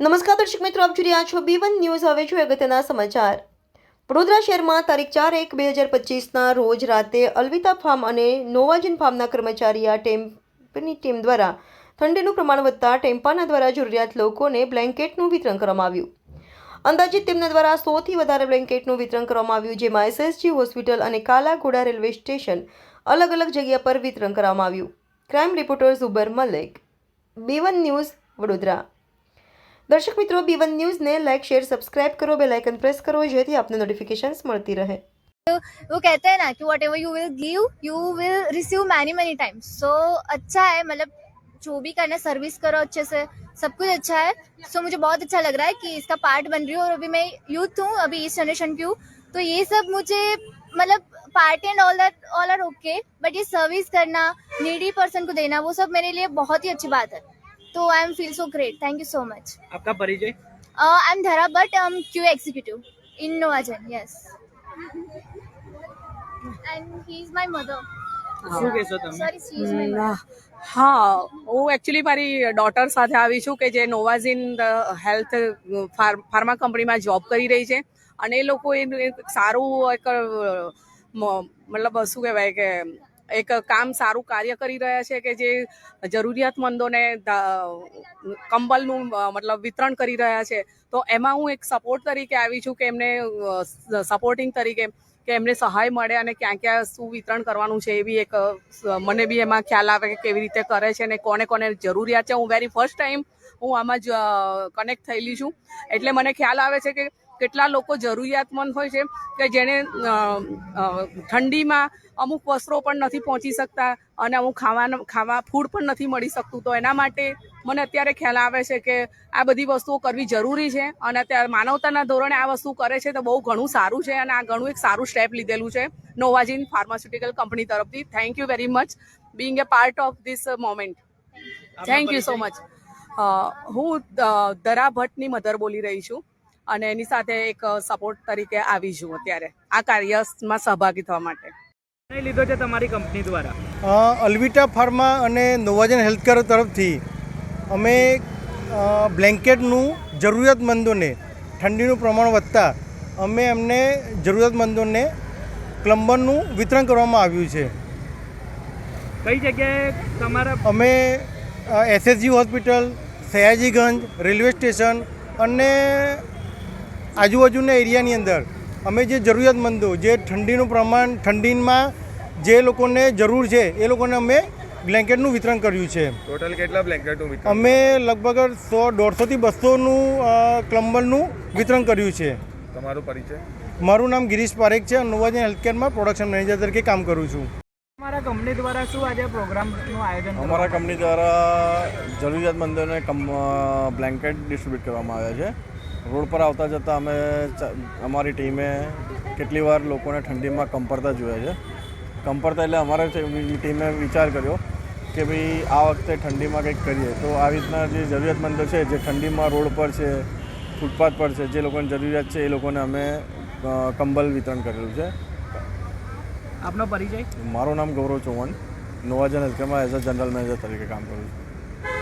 નમસ્કાર દર્શક મિત્રો, આપ જોઈ રહ્યા છો બી વન ન્યૂઝ હવે છું અગત્યના સમાચાર. વડોદરા શહેરમાં તારીખ ચાર એક બે હજાર પચીસના રોજ રાતે અલ્વિતા ફાર્મ અને નોવાજન ફાર્મના કર્મચારી આ ટેમ્પની ટીમ દ્વારા ઠંડીનું પ્રમાણ વધતા ટેમ્પાના દ્વારા જરૂરિયાત લોકોને બ્લેન્કેટનું વિતરણ કરવામાં આવ્યું. અંદાજિત તેમના દ્વારા સોથી વધારે બ્લેન્કેટનું વિતરણ કરવામાં આવ્યું, જેમાં એસએસજી હોસ્પિટલ અને કાલાઘોડા રેલવે સ્ટેશન અલગ અલગ જગ્યા પર વિતરણ કરવામાં આવ્યું. Crime reporter Zubair Malek. B one news Vadodara. દર્શક મિત્રો બી વન ન્યૂઝને લાઇક શેર સબસ્ક્રાઇબ કરો બેલ આઇકન પ્રેસ કરો જેથી આપને નોટિફિકેશન્સ મળતી રહે वो कहते हैं ना कि what ever you will give you will receive many many times so अच्छा है मतलब जो भी करना सर्विस करो अच्छे से सब कुछ अच्छा है सो मुझे बहुत अच्छा लग रहा है कि इसका पार्ट बन रही हूँ और अभी मैं यूथ हूँ अभी इस जनरेशन की हूँ तो ये सब मुझे मतलब party and all that all are okay but ये सर्विस करना नीडी पर्सन को देना वो सब मेरे लिए बहुत ही अच्छी बात है तो I am feel so great thank you so much आपका परिचय I am Dhara but um, Q executive in Novajan, yes. And he is my mother. શું કહેશો તમે Sorry, she is my mother. હા હું એકચ્યુઅલી મારી ડોટર સાથે આવી છું કે જે નોવાઝિન હેલ્થ ફાર્મા કંપનીમાં જોબ કરી રહી છે અને એ લોકો એ એક સારું એક અ, મ- મતલબ શું કહેવાય કે એક કામ સારું કાર્ય કરી રહ્યા છે કે જે જરૂરિયાતમંદોને કંબલનું મતલબ વિતરણ કરી રહ્યા છે. તો એમાં હું એક સપોર્ટ તરીકે આવી છું કે એમને સપોર્ટિંગ તરીકે કે એમને સહાય મળે અને ક્યાં ક્યાં શું વિતરણ કરવાનું છે એવી એક મને બી એમાં ખ્યાલ આવે કે કેવી રીતે કરે છે અને કોને કોને જરૂરિયાત છે. હું વેરી ફર્સ્ટ ટાઈમ હું આમાં જ કનેક્ટ થયેલી છું. એટલે મને ખ્યાલ આવે છે કે કેટલા લોકો જરૂરિયાતમંદ હોય છે કે જેને ઠંડીમાં અમુક વસ્ત્રો પણ નથી પહોંચી શકતા અને અમુક ખાવાનું ખાવા ફૂડ પણ નથી મળી શકતું. તો એના માટે મને અત્યારે ખ્યાલ આવે છે કે આ બધી વસ્તુઓ કરવી જરૂરી છે અને અત્યારે માનવતાના ધોરણે આ વસ્તુ કરે છે તો બહુ ઘણું સારું છે અને આ ઘણું એક સારું સ્ટેપ લીધેલું છે નોવાજીન ફાર્માસ્યુટિકલ કંપની તરફથી. Thank you very much being a part of this moment thank you so much હું દરા ભટ્ટની મધર બોલી રહી છું. અને એની સાથે એક સપોર્ટ તરીકે આવી છું અત્યારે. આ કાર્યમાં સહભાગી થવા માટે. લીધો છે તમારી કંપની દ્વારા? અલ્વિટા ફાર્મા અને નોવાજન હેલ્થકેર તરફથી અમે બ્લેન્કેટનું જરૂરિયાતમંદોને ઠંડીનું પ્રમાણ વધતા અમે એમને જરૂરિયાતમંદોને પ્લમ્બરનું વિતરણ કરવામાં આવ્યું છે. કઈ જગ્યાએ તમારા અમે SSG hospital Sayajiganj railway station અને આજુબાજુના એરિયાની અંદર અમે જે જરૂરિયાતમંદો જે ઠંડીનું પ્રમાણ ઠંડીમાં જે લોકોને જરૂર છે એ લોકોને અમે બ્લેન્કેટનું વિતરણ કર્યું છે. ટોટલ કેટલા બ્લેન્કેટનું વિતરણ અમે લગભગ સો દોઢસોથી બસોનું ક્લમ્બરનું વિતરણ કર્યું છે. તમારો પરિચય? મારું નામ ગિરીશ પારેખ છે નોવાજન હેલ્થકેરમાં પ્રોડક્શન મેનેજર તરીકે કામ કરું છું. અમારા કંપની દ્વારા શું આજે પ્રોગ્રામનું આયોજન અમારા કંપની દ્વારા જરૂરિયાતમંદોને કમ બ્લેન્કેટ ડિસ્ટ્રીબ્યુટ કરવામાં આવ્યા છે. રોડ પર આવતા જતાં અમે અમારી ટીમે કેટલી વાર લોકોને ઠંડીમાં કંપરતા જોયા છે. કંપરતા એટલે અમારા ટીમે વિચાર કર્યો કે ભાઈ આ વખતે ઠંડીમાં કંઈક કરીએ. તો આવી રીતના જે જરૂરિયાતમંદો છે જે ઠંડીમાં રોડ પર છે ફૂટપાથ પર છે જે લોકોની જરૂરિયાત છે એ લોકોને અમે કંબલ વિતરણ કરેલું છે. આપનો પરિચય? મારું નામ ગૌરવ ચૌહાણ. નોવાજન હેલ્થકેરમાં એઝ અ જનરલ મેનેજર તરીકે કામ કરું છું.